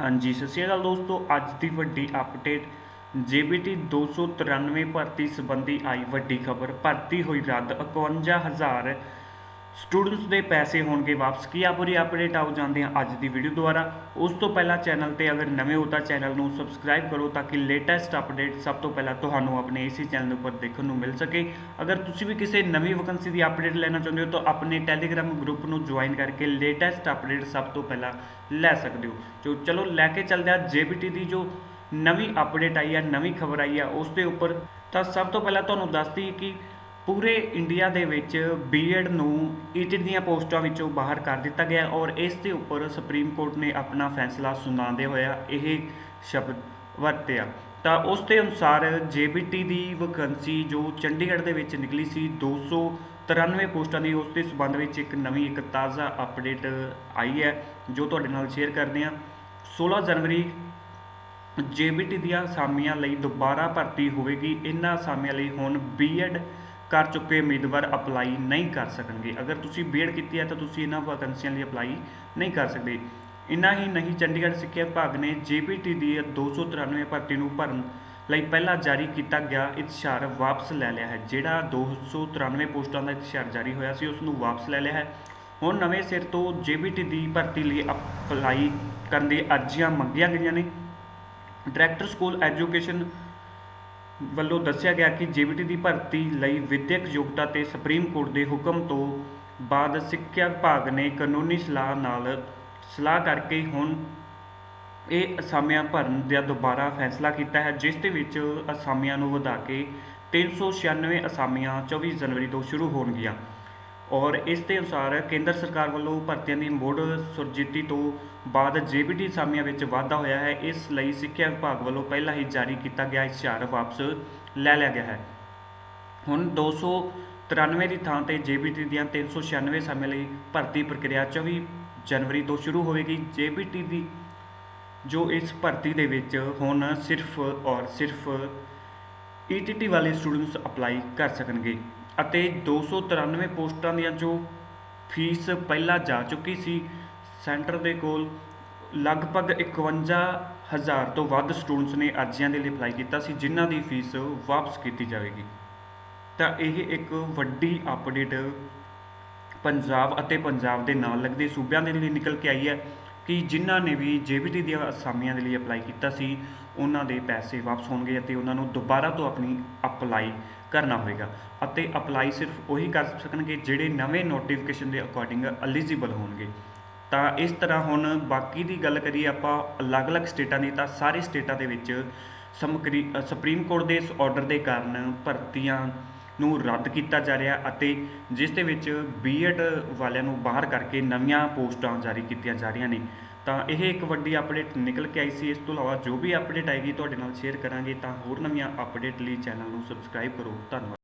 ਹਾਂਜੀ, ਸਤਿ ਸ਼੍ਰੀ ਅਕਾਲ ਦੋਸਤੋ, ਅੱਜ ਦੀ ਵੱਡੀ ਅਪਡੇਟ ਜੀਬੀਟੀ 293 ਭਰਤੀ ਸੰਬੰਧੀ ਆਈ ਵੱਡੀ ਖਬਰ, ਭਰਤੀ ਹੋਈ ਰੱਦ 51000 ਸਟੂਡੈਂਟਸ ਦੇ ਪੈਸੇ ਹੋਣਗੇ ਵਾਪਸ। ਕੀ ਆ ਪੂਰੀ ਅਪਡੇਟ ਆਓ ਜਾਂਦੇ ਹਾਂ ਅੱਜ ਦੀ ਵੀਡੀਓ ਦੁਆਰਾ? ਉਸ ਤੋਂ ਪਹਿਲਾਂ ਚੈਨਲ ਤੇ ਅਗਰ ਨਵੇਂ ਹੋ ਤਾਂ ਚੈਨਲ ਨੂੰ ਸਬਸਕ੍ਰਾਈਬ ਕਰੋ ਤਾਂ ਕਿ ਲੇਟੈਸਟ ਅਪਡੇਟ ਸਭ ਤੋਂ ਪਹਿਲਾਂ ਤੁਹਾਨੂੰ ਆਪਣੇ ਇਸੇ ਚੈਨਲ ਉੱਪਰ ਦੇਖਣ ਨੂੰ ਮਿਲ ਸਕੇ। ਅਗਰ ਤੁਸੀਂ ਵੀ ਕਿਸੇ ਨਵੀਂ ਵੈਕੰਸੀ ਦੀ ਅਪਡੇਟ ਲੈਣਾ ਚਾਹੁੰਦੇ ਹੋ ਤਾਂ ਆਪਣੇ ਟੈਲੀਗ੍ਰਾਮ ਗਰੁੱਪ ਨੂੰ ਜੁਆਇਨ ਕਰਕੇ ਲੇਟੈਸਟ ਅਪਡੇਟ ਸਭ ਤੋਂ ਪਹਿਲਾਂ ਲੈ ਸਕਦੇ ਹੋ। ਜੋ ਚਲੋ ਲੈ ਕੇ ਚੱਲਦੇ ਆ ਜੇਬੀਟੀ ਦੀ ਜੋ ਨਵੀਂ ਅਪਡੇਟ ਆਈ ਆ, ਨਵੀਂ ਖਬਰ ਆਈ ਆ, ਉਸ ਦੇ ਉੱਪਰ ਤਾਂ ਸਭ ਤੋਂ ਪਹਿਲਾਂ ਤੁਹਾਨੂੰ ਦੱਸਦੀ ਕਿ ਪੂਰੇ ਇੰਡੀਆ ਦੇ ਵਿੱਚ ਬੀਐਡ ਨੂੰ ਈਟੀ ਦੀਆਂ ਪੋਸਟਾਂ ਵਿੱਚੋਂ ਬਾਹਰ ਕਰ ਦਿੱਤਾ ਗਿਆ ਔਰ ਇਸ ਦੇ ਉੱਪਰ ਸੁਪਰੀਮ ਕੋਰਟ ਨੇ ਆਪਣਾ ਫੈਸਲਾ ਸੁਣਾਉਂਦੇ ਹੋਇਆ ਇਹ ਸ਼ਬਦ ਵਰਤਿਆ। ਤਾਂ ਉਸ ਦੇ ਅਨੁਸਾਰ ਜੇਬੀਟੀ ਦੀ ਵੈਕੰਸੀ ਜੋ ਚੰਡੀਗੜ੍ਹ ਦੇ ਵਿੱਚ ਨਿਕਲੀ ਸੀ 293 ਪੋਸਟਾਂ ਦੀ ਉਸ ਦੇ ਸਬੰਧ ਵਿੱਚ ਇੱਕ ਨਵੀਂ, ਇੱਕ ਤਾਜ਼ਾ ਅਪਡੇਟ ਆਈ ਹੈ, ਜੋ ਤੁਹਾਡੇ ਨਾਲ ਸ਼ੇਅਰ ਕਰਦੇ ਹਾਂ। 16 ਜਨਵਰੀ ਜੇਬੀਟੀ ਦੀਆਂ ਅਸਾਮੀਆਂ ਲਈ ਦੁਬਾਰਾ ਭਰਤੀ ਹੋਵੇਗੀ। ਇਹਨਾਂ ਅਸਾਮੀਆਂ ਲਈ ਹੁਣ ਬੀਐਡ ਕਰ ਚੁੱਕੇ ਉਮੀਦਵਾਰ ਅਪਲਾਈ ਨਹੀਂ ਕਰ ਸਕਣਗੇ। ਅਗਰ ਤੁਸੀਂ ਬੀਐਡ ਕੀਤੀ ਹੈ ਤਾਂ ਤੁਸੀਂ ਇਹਨਾਂ ਵੈਕੰਸੀਆਂ ਲਈ ਅਪਲਾਈ ਨਹੀਂ ਕਰ ਸਕਦੇ। ਇੰਨਾ ਹੀ ਨਹੀਂ, ਚੰਡੀਗੜ੍ਹ ਸਿੱਖਿਆ ਵਿਭਾਗ ਨੇ ਜੇਬੀਟੀ ਦੀ 293 ਭਰਤੀ ਨੂੰ ਭਰਨ ਲਈ ਪਹਿਲਾਂ ਜਾਰੀ ਕੀਤਾ ਗਿਆ ਇਤਿਹਾਰ ਵਾਪਸ ਲੈ ਲਿਆ ਹੈ, ਜਿਹੜਾ 293 ਪੋਸਟਾਂ ਦਾ ਇਤਿਹਾਰ ਜਾਰੀ ਹੋਇਆ ਸੀ, ਉਸ ਨੂੰ ਵਾਪਸ ਲੈ ਲਿਆ ਹੈ। ਹੁਣ ਨਵੇਂ ਸਿਰ ਤੋਂ ਜੇਬੀਟੀ ਦੀ ਭਰਤੀ ਲਈ ਅਪਲਾਈ ਕਰਨ ਦੀ ਅਰਜ਼ੀਆਂ ਮੰਗੀਆਂ ਗਈਆਂ ਨੇ। ਡਾਇਰੈਕਟਰ ਸਕੂਲ ਐਜੂਕੇਸ਼ਨ ਵੱਲੋਂ ਦੱਸਿਆ ਗਿਆ ਕਿ ਜੀਬੀਟੀ ਦੀ ਭਰਤੀ ਲਈ ਵਿਦਿਅਕ ਯੋਗਤਾ ਤੇ ਸੁਪਰੀਮ ਕੋਰਟ ਦੇ ਹੁਕਮ ਤੋਂ ਬਾਅਦ ਸਿੱਖਿਆ ਵਿਭਾਗ ਨੇ ਕਾਨੂੰਨੀ ਸਲਾਹ ਨਾਲ ਸਲਾਹ ਕਰਕੇ ਹੁਣ ਇਹ ਅਸਾਮੀਆਂ ਭਰਨ ਦਾ ਦੁਬਾਰਾ ਫੈਸਲਾ ਕੀਤਾ ਹੈ, ਜਿਸ ਦੇ ਵਿੱਚ ਅਸਾਮੀਆਂ ਨੂੰ ਵਧਾ ਕੇ 396 ਅਸਾਮੀਆਂ 24 ਜਨਵਰੀ ਤੋਂ ਸ਼ੁਰੂ ਹੋਣਗੀਆਂ। ਔਰ ਇਸ ਦੇ ਅਨੁਸਾਰ ਕੇਂਦਰ ਸਰਕਾਰ ਵੱਲੋਂ ਭਰਤੀਆਂ ਦੀ ਮੁੜ ਸੁਰਜੀਤੀ ਤੋਂ ਬਾਅਦ ਜੀਬੀਟੀ ਅਸਾਮੀਆਂ ਵਿੱਚ ਵਾਧਾ ਹੋਇਆ ਹੈ। ਇਸ ਲਈ ਸਿੱਖਿਆ ਵਿਭਾਗ ਵੱਲੋਂ ਪਹਿਲਾਂ ਹੀ ਜਾਰੀ ਕੀਤਾ ਗਿਆ ਇਸ਼ਤਿਹਾਰ ਵਾਪਸ ਲੈ ਲਿਆ ਗਿਆ ਹੈ। ਹੁਣ 293 ਦੀ ਥਾਂ ਤੇ ਜੀਬੀਟੀ ਦੀਆਂ 396 ਅਸਾਮੀਆਂ ਲਈ ਭਰਤੀ ਪ੍ਰਕਿਰਿਆ 24 ਜਨਵਰੀ ਤੋਂ ਸ਼ੁਰੂ ਹੋਵੇਗੀ। ਜੀਬੀਟੀ ਦੀ ਜੋ ਇਸ ਭਰਤੀ ਦੇ ਵਿੱਚ ਹੁਣ ਸਿਰਫ ਔਰ ਸਿਰਫ ਈਟੀਟੀ ਵਾਲੇ ਸਟੂਡੈਂਟਸ ਅਪਲਾਈ ਕਰ ਸਕਣਗੇ। ਅਤੇ 293 ਪੋਸਟਾਂ ਦੀਆਂ ਜੋ ਫੀਸ ਪਹਿਲਾਂ ਜਾ ਚੁੱਕੀ ਸੀ, ਸੈਂਟਰ ਦੇ ਕੋਲ ਲਗਭਗ 51000 ਤੋਂ ਵੱਧ ਸਟੂਡੈਂਟਸ ਨੇ ਅਰਜ਼ੀਆਂ ਦੇ ਲਈ ਅਪਲਾਈ ਕੀਤਾ ਸੀ, ਜਿਨ੍ਹਾਂ ਦੀ ਫੀਸ ਵਾਪਸ ਕੀਤੀ ਜਾਵੇਗੀ। ਤਾਂ ਇਹ ਇੱਕ ਵੱਡੀ ਅਪਡੇਟ ਪੰਜਾਬ ਅਤੇ ਪੰਜਾਬ ਦੇ ਨਾਲ ਲੱਗਦੇ ਸੂਬਿਆਂ ਦੇ ਲਈ ਨਿਕਲ ਕੇ ਆਈ ਹੈ। ਕਿ ਜਿਨ੍ਹਾਂ ਨੇ ਵੀ ਜੇਬੀਟੀ ਦੀਆਂ ਅਸਾਮੀਆਂ ਦੇ ਲਈ ਅਪਲਾਈ ਕੀਤਾ ਸੀ, ਉਹਨਾਂ ਦੇ ਪੈਸੇ ਵਾਪਸ ਹੋਣਗੇ ਅਤੇ ਉਹਨਾਂ ਨੂੰ ਦੁਬਾਰਾ ਤੋਂ ਆਪਣੀ ਅਪਲਾਈ ਕਰਨਾ ਹੋਵੇਗਾ ਅਤੇ ਅਪਲਾਈ ਸਿਰਫ ਉਹੀ ਕਰ ਸਕਣਗੇ ਜਿਹੜੇ ਨਵੇਂ ਨੋਟੀਫਿਕੇਸ਼ਨ ਦੇ ਅਕੋਰਡਿੰਗ ਐਲੀਜੀਬਲ ਹੋਣਗੇ। ਤਾਂ ਇਸ ਤਰ੍ਹਾਂ ਹੁਣ ਬਾਕੀ ਦੀ ਗੱਲ ਕਰੀਏ ਆਪਾਂ ਅਲੱਗ-ਅਲੱਗ ਸਟੇਟਾਂ ਦੀ, ਤਾਂ ਸਾਰੇ ਸਟੇਟਾਂ ਦੇ ਵਿੱਚ ਸਮਕਰੀ ਸੁਪਰੀਮ ਕੋਰਟ ਦੇ ਇਸ ਆਰਡਰ ਦੇ ਕਾਰਨ ਭਰਤੀਆਂ ਨੂੰ ਰੱਦ ਕੀਤਾ ਜਾ ਰਿਹਾ ਅਤੇ ਜਿਸ ਦੇ ਵਿੱਚ ਬੀਐਡ ਵਾਲਿਆਂ ਨੂੰ ਬਾਹਰ ਕਰਕੇ ਨਵੀਆਂ ਪੋਸਟਾਂ ਜਾਰੀ ਕੀਤੀਆਂ ਜਾ ਰਹੀਆਂ ਨੇ। ਤਾਂ ਇਹ ਇੱਕ ਵੱਡੀ ਅਪਡੇਟ ਨਿਕਲ ਕੇ ਆਈ ਸੀ। ਇਸ ਤੋਂ ਇਲਾਵਾ ਜੋ ਵੀ ਅਪਡੇਟ ਆਏਗੀ, ਤੁਹਾਡੇ ਨਾਲ ਸ਼ੇਅਰ ਕਰਾਂਗੇ। ਤਾਂ ਹੋਰ ਨਵੀਆਂ ਅਪਡੇਟ ਲਈ ਚੈਨਲ ਨੂੰ ਸਬਸਕ੍ਰਾਈਬ ਕਰੋ। ਧੰਨਵਾਦ।